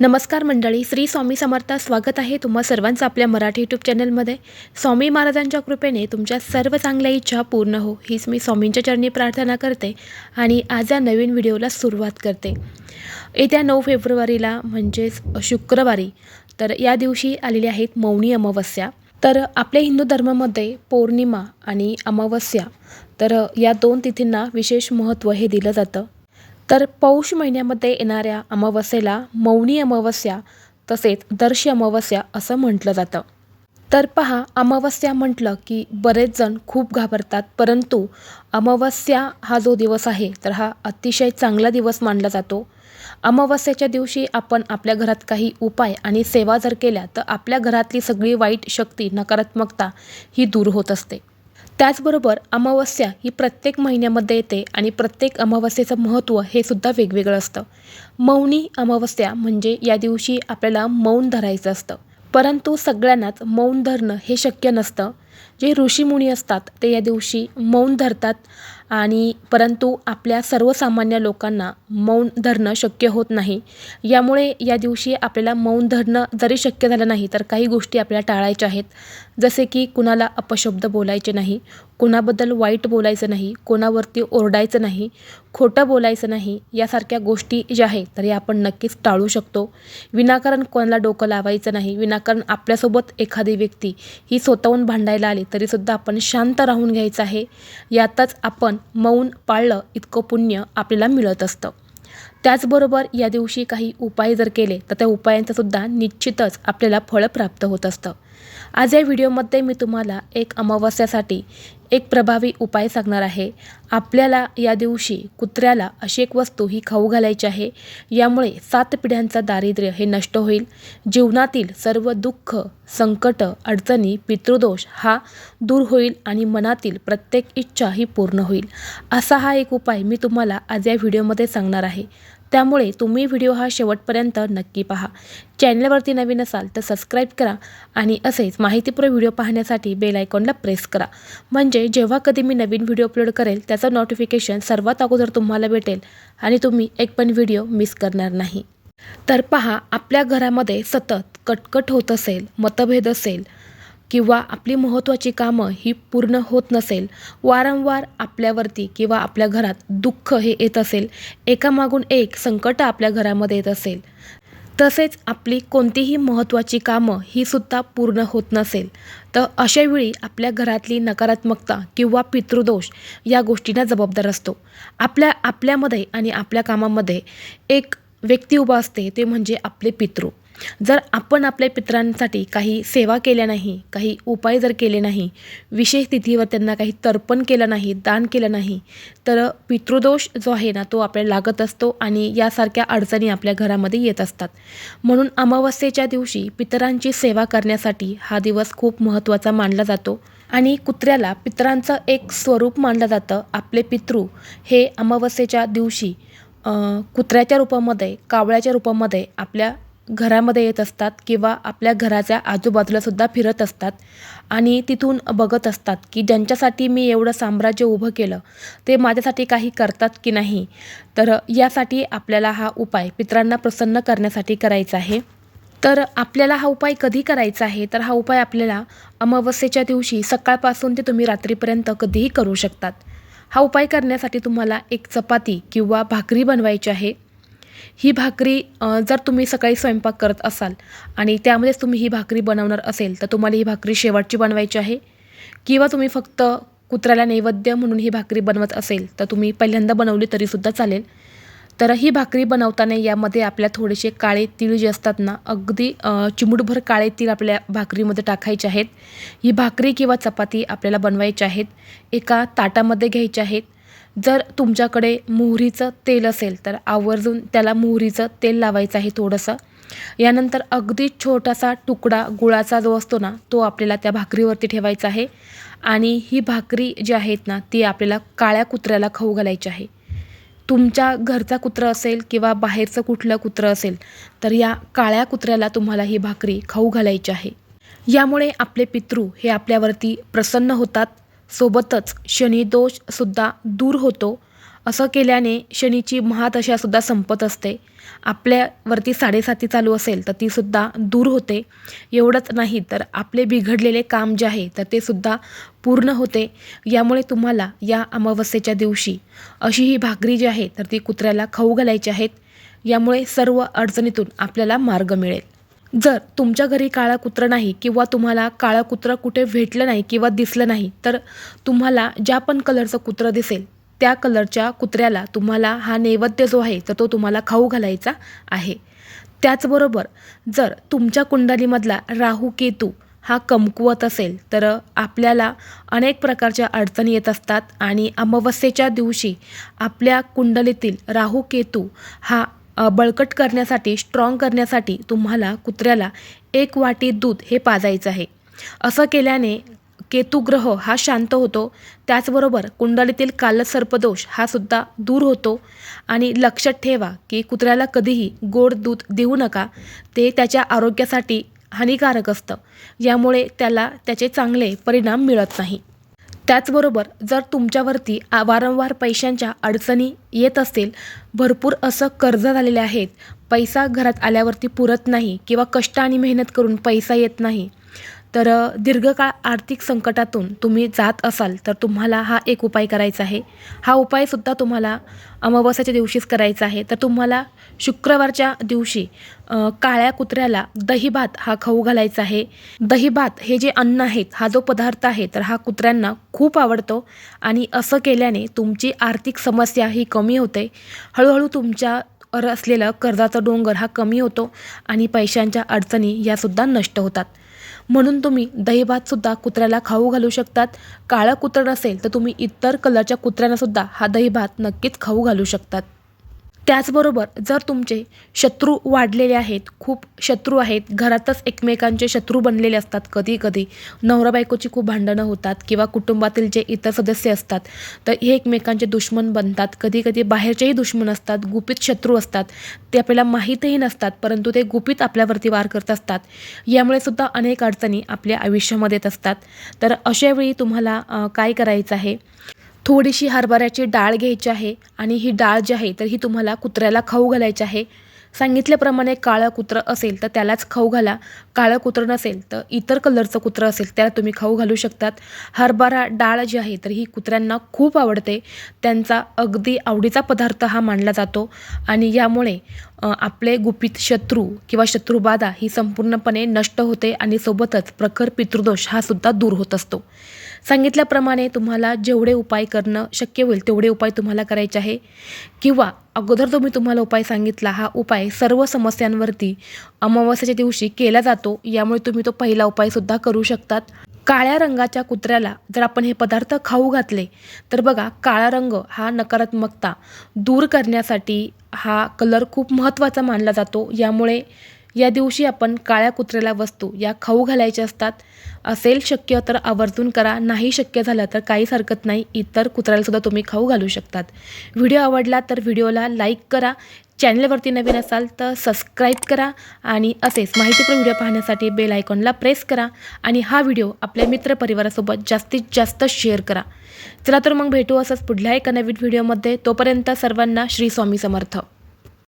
नमस्कार मंडळी श्री स्वामी समर्थ स्वागत आहे तुम्हा सर्वांचं आपल्या मराठी यूट्यूब चॅनलमध्ये स्वामी महाराजांच्या कृपेने तुमच्या सर्व चांगल्या इच्छा पूर्ण हो हीच मी स्वामींच्या चरणी प्रार्थना करते आणि आज या नवीन व्हिडिओला सुरुवात करते. येत्या नऊ फेब्रुवारीला म्हणजेच शुक्रवारी तर या दिवशी आलेल्या आहेत मौनी अमावस्या. तर आपल्या हिंदू धर्मामध्ये पौर्णिमा आणि अमावस्या तर या दोन तिथींना विशेष महत्त्व हे दिलं जातं. तर पौष महिन्यामध्ये येणाऱ्या अमावस्येला मौनी अमावस्या तसेच दर्शी अमावस्या असं म्हटलं जातं. तर पहा अमावस्या म्हटलं की बरेच जण खूप घाबरतात परंतु अमावस्या हा जो दिवस आहे तर हा अतिशय चांगला दिवस मानला जातो. अमावस्येच्या दिवशी आपण आपल्या घरात काही उपाय आणि सेवा जर केल्या तर आपल्या घरातली सगळी वाईट शक्ती नकारात्मकता ही दूर होत असते. त्याचबरोबर अमावस्या ही प्रत्येक महिन्यामध्ये येते आणि प्रत्येक अमावस्येचं महत्त्व हे सुद्धा वेगवेगळं असतं. मौनी अमावस्या म्हणजे या दिवशी आपल्याला मौन धरायचं असतं. परंतु सगळ्यांनाच मौन धरणं हे शक्य नसतं. जे ऋषीमुनी असतात ते या दिवशी मौन धरतात आणि परंतु आपल्या सर्वसामान्य लोकांना मौन धरणं शक्य होत नाही. यामुळे या दिवशी आपल्याला मौन धरणं जरी शक्य झालं नाही तर काही गोष्टी आपल्याला टाळायच्या आहेत. जसे की कुणाला अपशब्द बोलायचे नाही कुणाबद्दल वाईट बोलायचं नाही कोणावरती ओरडायचं नाही खोटं बोलायचं नाही यासारख्या गोष्टी ज्या आहेत तर या आपण नक्कीच टाळू शकतो. विनाकारण कोणाला डोकं लावायचं नाही विनाकारण आपल्यासोबत एखादी व्यक्ती ही स्वतःहून भांडायला आली तरीसुद्धा आपण शांत राहून घ्यायचं आहे. यातच आपण मौन पाळलं इतकं पुण्य आपल्याला मिळत असतं. त्याचबरोबर या दिवशी काही उपाय जर केले तर त्या उपायांचं सुद्धा निश्चितच आपल्याला फळ प्राप्त होत असतं. आज या व्हिडिओमध्ये मी तुम्हाला एक अमावस्यासाठी एक प्रभावी उपाय सांगणार आहे. आपल्याला या दिवशी कुत्र्याला अशी एक वस्तू ही खाऊ घालायची आहे यामुळे सात पिढ्यांचा दारिद्र्य हे नष्ट होईल. जीवनातील सर्व दुःख संकट अडचणी पितृदोष हा दूर होईल आणि मनातील प्रत्येक इच्छा ही पूर्ण होईल. असा हा एक उपाय मी तुम्हाला आज या व्हिडिओमध्ये सांगणार आहे. त्यामुळे तुम्ही व्हिडिओ हा शेवटपर्यंत नक्की पहा. चॅनलवरती नवीन असाल तर सबस्क्राईब करा आणि असेच माहितीपूर्ण व्हिडिओ पाहण्यासाठी बेल आयकॉनला प्रेस करा. म्हणजे जेव्हा कधी मी नवीन व्हिडिओ अपलोड करेल त्याचं नोटिफिकेशन सर्वात अगोदर तुम्हाला भेटेल आणि तुम्ही एक पण व्हिडिओ मिस करणार नाही. तर पहा आपल्या घरामध्ये सतत कटकट होत असेल मतभेद असेल किंवा आपली महत्त्वाची कामं ही पूर्ण होत नसेल वारंवार आपल्यावरती किंवा आपल्या घरात दुःख हे येत असेल एकामागून एक संकट आपल्या घरामध्ये येत असेल तसेच आपली कोणतीही महत्त्वाची कामं ही सुद्धा पूर्ण होत नसेल तर अशावेळी आपल्या घरातली नकारात्मकता किंवा पितृदोष या गोष्टींना जबाबदार असतो. आपल्या आपल्यामध्ये आणि आपल्या कामामध्ये एक व्यक्ती उभा असते ते म्हणजे आपले पितृ. जर आपण आपल्या पितरांसाठी काही सेवा केल्या नाही काही उपाय जर केले नाही विशेष तिथीवर त्यांना काही तर्पण केलं नाही दान केलं नाही तर पितृदोष जो आहे ना तो आपल्याला लागत असतो आणि यासारख्या अडचणी आपल्या घरामध्ये येत असतात. म्हणून अमावस्येच्या दिवशी पितरांची सेवा करण्यासाठी हा दिवस खूप महत्त्वाचा मानला जातो आणि कुत्र्याला पितरांचं एक स्वरूप मानलं जातं आपले पितृ. हे अमावस्येच्या दिवशी कुत्र्याच्या रूपामध्ये कावळ्याच्या रूपामध्ये आपल्या घरामध्ये येत असतात किंवा आपल्या घराच्या आजूबाजूलासुद्धा फिरत असतात आणि तिथून बघत असतात की ज्यांच्यासाठी मी एवढं साम्राज्य उभं केलं ते माझ्यासाठी काही करतात की नाही? तर यासाठी आपल्याला हा उपाय पित्रांना प्रसन्न करण्यासाठी करायचा आहे. तर आपल्याला हा उपाय कधी करायचा आहे? तर हा उपाय आपल्याला अमावस्येच्या दिवशी सकाळपासून ते तुम्ही रात्रीपर्यंत कधीही करू शकतात. हा उपाय करण्यासाठी तुम्हाला एक चपाती किंवा भाकरी बनवायची आहे. ही भाकरी जर तुम्ही सकाळी स्वयंपाक करत असाल आणि त्यामध्येच तुम्ही ही भाकरी बनवणार असेल तर तुम्हाला ही भाकरी शेवटची बनवायची आहे. किंवा तुम्ही फक्त कुत्र्याला नैवेद्य म्हणून ही भाकरी बनवत असेल तर तुम्ही पहिल्यांदा बनवली तरीसुद्धा चालेल. तर ही भाकरी बनवताना यामध्ये आपल्या थोडेसे काळे तीळ जे असतात ना अगदी चिमूटभर काळे तीळ आपल्या भाकरीमध्ये टाकायचे आहेत. ही भाकरी किंवा चपाती आपल्याला बनवायची आहेत. एका ताटामध्ये घ्यायचे आहेत. जर तुमच्याकडे मोहरीचं तेल असेल तर आवर्जून त्याला मोहरीचं तेल लावायचं आहे थोडंसं. यानंतर अगदी छोटासा तुकडा गुळाचा जो असतो ना तो आपल्याला त्या भाकरीवरती ठेवायचा आहे. आणि ही भाकरी जी आहेत ना ती आपल्याला काळ्या कुत्र्याला खाऊ घालायची आहे. तुमच्या घरचा कुत्रा असेल किंवा बाहेरचं कुठलं कुत्रं असेल तर या काळ्या कुत्र्याला तुम्हाला ही भाकरी खाऊ घालायची आहे. यामुळे आपले पितृ हे आपल्यावरती प्रसन्न होतात. सोबतच शनिदोषसुद्धा दूर होतो. असं केल्याने शनीची महादशासुद्धा संपत असते. आपल्यावरती साडेसाती चालू असेल तर तीसुद्धा दूर होते. एवढंच नाही तर आपले बिघडलेले काम जे आहे तर ते सुद्धा पूर्ण होते. यामुळे तुम्हाला या अमावस्येच्या दिवशी अशी ही भाकरी जी आहे तर ती कुत्र्याला खाऊ घालायची आहेत. यामुळे सर्व अडचणीतून आपल्याला मार्ग मिळेल. जर तुमच्या घरी काळा कुत्रं नाही किंवा तुम्हाला काळं कुत्रं कुठे भेटलं नाही किंवा दिसलं नाही तर तुम्हाला ज्या पण कलरचं कुत्रं दिसेल त्या कलरच्या कुत्र्याला तुम्हाला हा नैवेद्य जो आहे तर तो तुम्हाला खाऊ घालायचा आहे. त्याचबरोबर जर तुमच्या कुंडलीमधला राहू केतू हा कमकुवत असेल तर आपल्याला अनेक प्रकारच्या अडचणी येत असतात आणि अमावस्येच्या दिवशी आपल्या कुंडलीतील राहू केतू हा बळकट करण्यासाठी स्ट्रॉंग करण्यासाठी तुम्हाला कुत्र्याला एक वाटी दूध हे पाजायचं आहे. असं केल्याने केतुग्रह हा शांत होतो. त्याचबरोबर कुंडलीतील कालसर्पदोष हा सुद्धा दूर होतो. आणि लक्षात ठेवा की कुत्र्याला कधीही गोड दूध देऊ नका. ते त्याच्या आरोग्यासाठी हानिकारक असतं. यामुळे त्याला त्याचे चांगले परिणाम मिळत नाही. त्याचबरोबर जर तुमच्यावरती वारंवार पैशांच्या अडचणी येत असतील भरपूर असं कर्ज झालेले आहेत. पैसा घरात आल्यावरती पुरत नाही किंवा कष्ट आणि मेहनत करून पैसा येत नाही. तर दीर्घकाळ आर्थिक संकटातून तुम्ही जात असाल तर तुम्हाला हा एक उपाय करायचा आहे. हा उपायसुद्धा तुम्हाला अमावस्याच्या दिवशीच करायचा आहे. तर तुम्हाला शुक्रवारच्या दिवशी काळ्या कुत्र्याला दहीभात हा खाऊ घालायचा आहे. दहीभात हे जे अन्न आहेत हा जो पदार्थ आहे तर हा कुत्र्यांना खूप आवडतो आणि असं केल्याने तुमची आर्थिक समस्या ही कमी होते. हळूहळू तुमच्या असलेलं कर्जाचा डोंगर हा कमी होतो आणि पैशांच्या अडचणी यासुद्धा नष्ट होतात. म्हणून तुम्ही दहीभातसुद्धा कुत्र्याला खाऊ घालू शकतात. काळं कुत्रं नसेल तर तुम्ही इतर कलरच्या कुत्र्यांनासुद्धा हा दहीभात नक्कीच खाऊ घालू शकतात. त्याचबरोबर जर तुमचे शत्रू वाढलेले आहेत खूप शत्रू आहेत घरातच एकमेकांचे शत्रू बनलेले असतात कधी कधी नवरा बायकोची खूप भांडणं होतात किंवा कुटुंबातील जे इतर सदस्य असतात तर हे एकमेकांचे दुश्मन बनतात. कधी कधी बाहेरचेही दुश्मन असतात गुपित शत्रू असतात ते आपल्याला माहीतही नसतात परंतु ते गुपित आपल्यावरती वार करत असतात. यामुळे सुद्धा अनेक अडचणी आपल्या आयुष्यामध्ये येत असतात. तर अशावेळी तुम्हाला काय करायचं आहे? थोडीशी हरभऱ्याची डाळ घ्यायची आहे आणि ही डाळ जी आहे तर ही तुम्हाला कुत्र्याला खाऊ घालायची आहे. सांगितल्याप्रमाणे काळं कुत्रं असेल तर त्यालाच खाऊ घाला. काळं कुत्रं नसेल तर इतर कलरचं कुत्रं असेल त्याला तुम्ही खाऊ घालू शकतात. हरभरा डाळ जी आहे तर ही कुत्र्यांना खूप आवडते. त्यांचा अगदी आवडीचा पदार्थ हा मानला जातो. आणि यामुळे आपले गुपित शत्रू किंवा शत्रुबाधा ही संपूर्णपणे नष्ट होते आणि सोबतच प्रखर पितृदोष हा सुद्धा दूर होत असतो. सांगितल्याप्रमाणे तुम्हाला जेवढे उपाय करणं शक्य होईल तेवढे उपाय तुम्हाला करायचे आहे. किंवा अगोदर जो मी तुम्हाला उपाय सांगितला हा उपाय सर्व समस्यांवरती अमावस्याच्या दिवशी केला जातो. यामुळे तुम्ही तो पहिला उपायसुद्धा करू शकतात. काळ्या रंगाच्या कुत्र्याला जर आपण हे पदार्थ खाऊ घातले तर बघा काळा रंग हा नकारात्मकता दूर करण्यासाठी हा कलर खूप महत्त्वाचा मानला जातो. यामुळे या दिवशी आपण काळ्या कुत्र्याला वस्तू या खाऊ घालायच्या असतात. असेल शक्य तर आवर्जून करा. नाही शक्य झालं तर काहीच हरकत नाही. इतर कुत्र्यालासुद्धा तुम्ही खाऊ घालू शकतात. व्हिडिओ आवडला तर व्हिडिओला लाईक करा. चॅनलवरती नवीन असाल तर सबस्क्राईब करा आणि असेच माहितीपूर्ण व्हिडिओ पाहण्यासाठी बेल आयकॉनला प्रेस करा आणि हा व्हिडिओ आपल्या मित्रपरिवारासोबत जास्तीत जास्त शेअर करा. चला तर मग भेटू असंच पुढल्या एका नवीन व्हिडिओमध्ये. तोपर्यंत सर्वांना श्री स्वामी समर्थ.